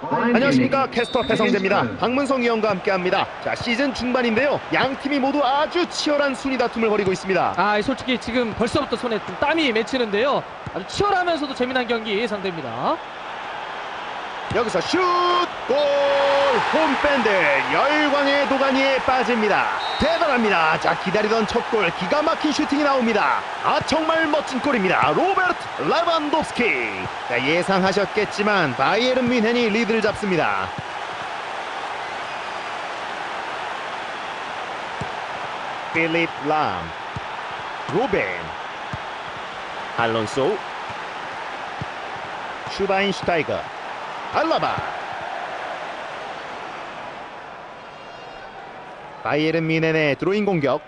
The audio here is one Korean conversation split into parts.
안녕하십니까 캐스터 배성재입니다. 박문성 위원과 함께합니다. 자 시즌 중반인데요. 양 팀이 모두 아주 치열한 순위 다툼을 벌이고 있습니다. 아, 솔직히 지금 벌써부터 손에 좀 땀이 맺히는데요. 아주 치열하면서도 재미난 경기 예상됩니다. 여기서 슛! 골! 홈밴드 열광의 도가니에 빠집니다. 대단합니다. 자 기다리던 첫 골 기가 막힌 슈팅이 나옵니다. 아 정말 멋진 골입니다. 로베르트 레반도프스키. 자 예상하셨겠지만 바이에른 뮌헨이 리드를 잡습니다. 필립 람 로벤 알론소 슈바인슈타이거 알라바 바이에른 미넨의 드로잉 공격.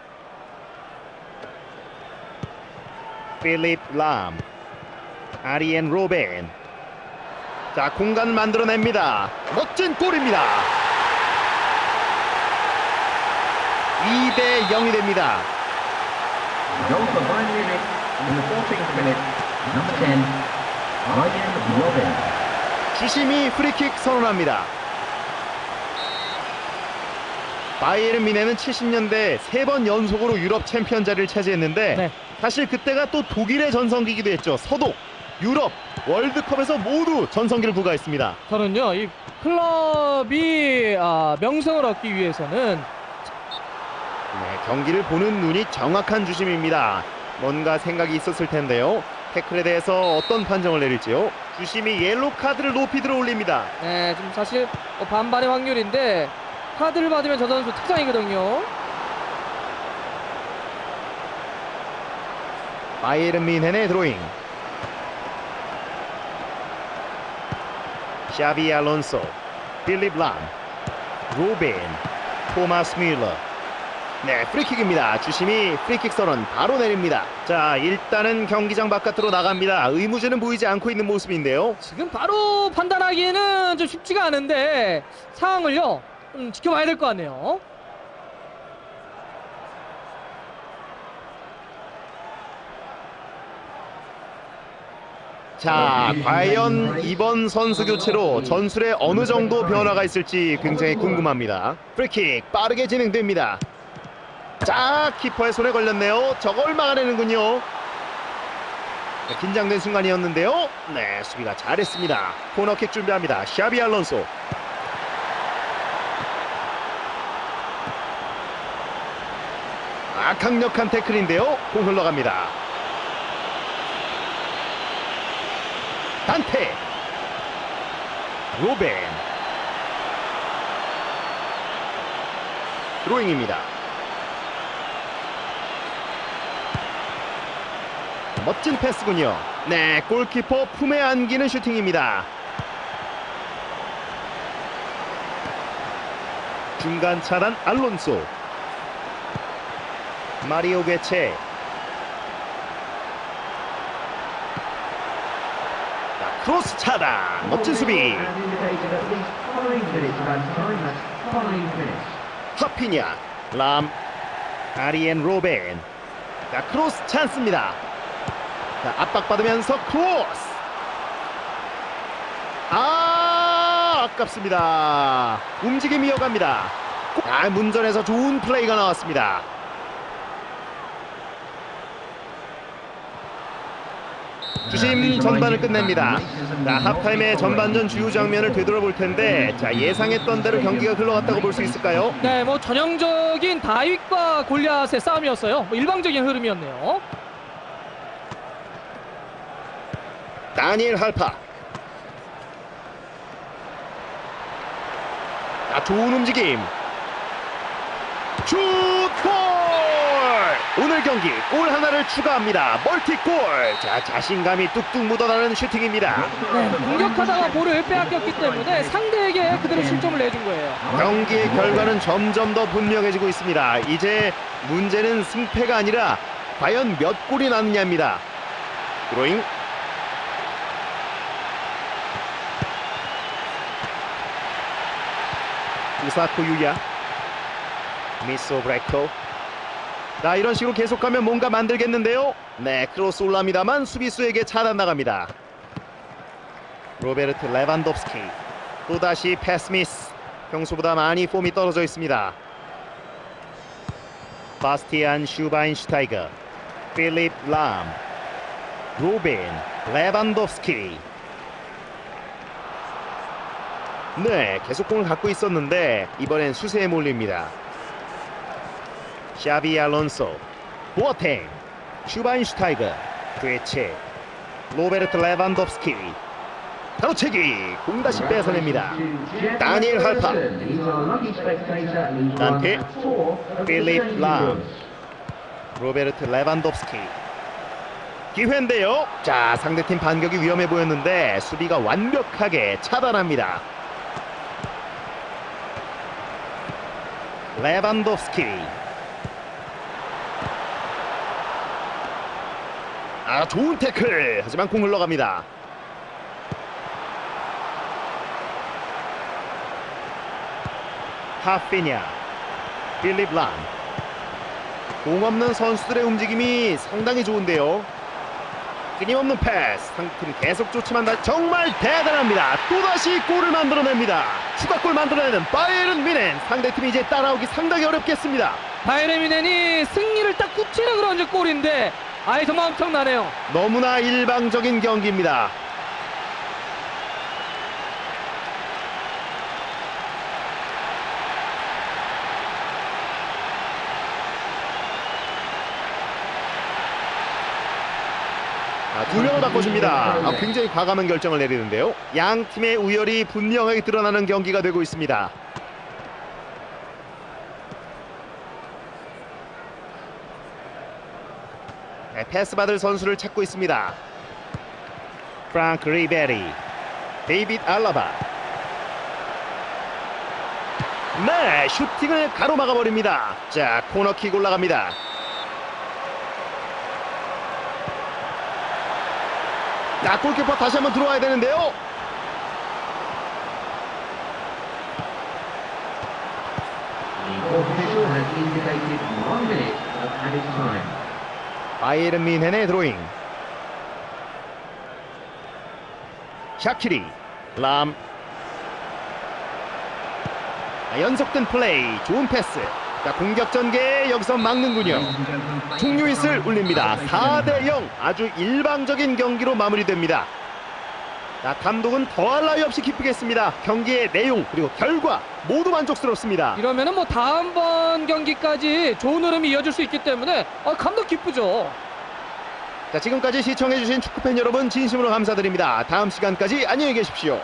필립 람 아리엔 로벤. 자 공간 만들어냅니다. 멋진 골입니다. 2대 0이 됩니다 주심이 프리킥 선언합니다. 바이에른 미네는 70년대 세 번 연속으로 유럽 챔피언 자리를 차지했는데 네. 사실 그때가 또 독일의 전성기기도 했죠. 서독, 유럽, 월드컵에서 모두 전성기를 부과했습니다. 저는요, 이 클럽이 아, 명성을 얻기 위해서는 네, 경기를 보는 눈이 정확한 주심입니다. 뭔가 생각이 있었을 텐데요. 태클에 대해서 어떤 판정을 내릴지요. 주심이 옐로 카드를 높이 들어 올립니다. 네, 좀 사실 뭐 반반의 확률인데 카드를 받으면 저 선수 특장이거든요. 바이에른 민헨의 드로잉 샤비 알론소 필립 람 로빈 토마스 밀러 네 프리킥입니다. 주심이 프리킥 선언 바로 내립니다. 자 일단은 경기장 바깥으로 나갑니다. 의무제는 보이지 않고 있는 모습인데요. 지금 바로 판단하기에는 좀 쉽지가 않은데 상황을요, 좀 지켜봐야 될 것 같네요. 자 과연 이번 선수 교체로 전술에 어느 정도 변화가 있을지 굉장히 궁금합니다. 프리킥 빠르게 진행됩니다 자 키퍼의 손에 걸렸네요. 저걸 막아내는군요. 네, 긴장된 순간이었는데요. 네 수비가 잘했습니다. 코너킥 준비합니다. 샤비 알론소. 아 강력한 태클인데요. 공 흘러갑니다. 단테. 로벤. 드로잉입니다 멋진 패스군요. 네 골키퍼 품에 안기는 슈팅입니다. 중간 차단 알론소. 마리오 게체. 자, 크로스 차단. 멋진 수비. 하피냐. 람. 아리엔 로벤. 자 크로스 찬스입니다 자 압박받으면서 크로스 아 아깝습니다 움직임 이어갑니다 아 문전에서 좋은 플레이가 나왔습니다 주심 전반을 끝냅니다. 자, 하프타임의 전반전 주요 장면을 되돌아볼 텐데 자, 예상했던 대로 경기가 흘러갔다고 볼 수 있을까요? 네, 뭐 전형적인 다윗과 골리앗의 싸움이었어요. 뭐 일방적인 흐름이었네요. 다니엘 할파. 자, 좋은 움직임. 슛! 골! 오늘 경기 골 하나를 추가합니다. 멀티골. 자, 자신감이 뚝뚝 묻어나는 슈팅입니다. 네, 공격하다가 볼을 빼앗겼기 때문에 상대에게 그대로 실점을 내준 거예요. 경기의 결과는 점점 더 분명해지고 있습니다. 이제 문제는 승패가 아니라 과연 몇 골이 나느냐입니다. 드로잉. 우사코 유야. 미소 브레코. 자 이런 식으로 계속하면 뭔가 만들겠는데요. 네 크로스 올라옵니다만 수비수에게 차단 나갑니다. 로베르트 레반도프스키 또다시 패스 미스 평소보다 많이 폼이 떨어져 있습니다 바스티안 슈바인슈타이거 필립 람 로빈 레반도프스키 네 계속 공을 갖고 있었는데 이번엔 수세에 몰립니다. 샤비 알론소 보아탱 슈바인슈타이거 괴체 로베르트 레반도프스키 가로채기 공 다시 뺏어냅니다. 다니엘 할파 단테 필립 람 로베르트 레반도프스키. 기회인데요. 자 상대팀 반격이 위험해 보였는데 수비가 완벽하게 차단합니다 레반도프스키. 아 좋은 태클. 하지만 공 흘러갑니다. 하피냐 필립 람공 없는 선수들의 움직임이 상당히 좋은데요 끊임없는 패스. 상팀 계속 쫓지만 다 정말 대단합니다. 또다시 골을 만들어냅니다. 추가골 만들어내는 바이에른 미넨 상대팀이 이제 따라오기 상당히 어렵겠습니다. 바이에른 뮌헨이 승리를 딱 굳히려 그런 골인데 아이 정말 엄청나네요. 너무나 일방적인 경기입니다 아, 두 명을 바꿔줍니다. 아, 굉장히 과감한 결정을 내리는데요. 양 팀의 우열이 분명하게 드러나는 경기가 되고 있습니다. 네, 패스 받을 선수를 찾고 있습니다. 프랑크 리베리, 데이빗 알라바. 네, 슈팅을 가로막아 버립니다. 자, 코너킥 올라갑니다. 자, 골키퍼 다시 한번 들어와야 되는데요. 바이에른 민헨의 드로잉 샤키리 람 아, 연속된 플레이 좋은 패스 자 공격 전개 여기서 막는군요. 종료 잇을 울립니다. 4대 0 아주 일방적인 경기로 마무리됩니다. 자 감독은 더할 나위 없이 기쁘겠습니다. 경기의 내용 그리고 결과 모두 만족스럽습니다. 이러면은 뭐 다음번 경기까지 좋은 흐름이 이어질 수 있기 때문에 아, 감독 기쁘죠. 자 지금까지 시청해주신 축구팬 여러분 진심으로 감사드립니다. 다음 시간까지 안녕히 계십시오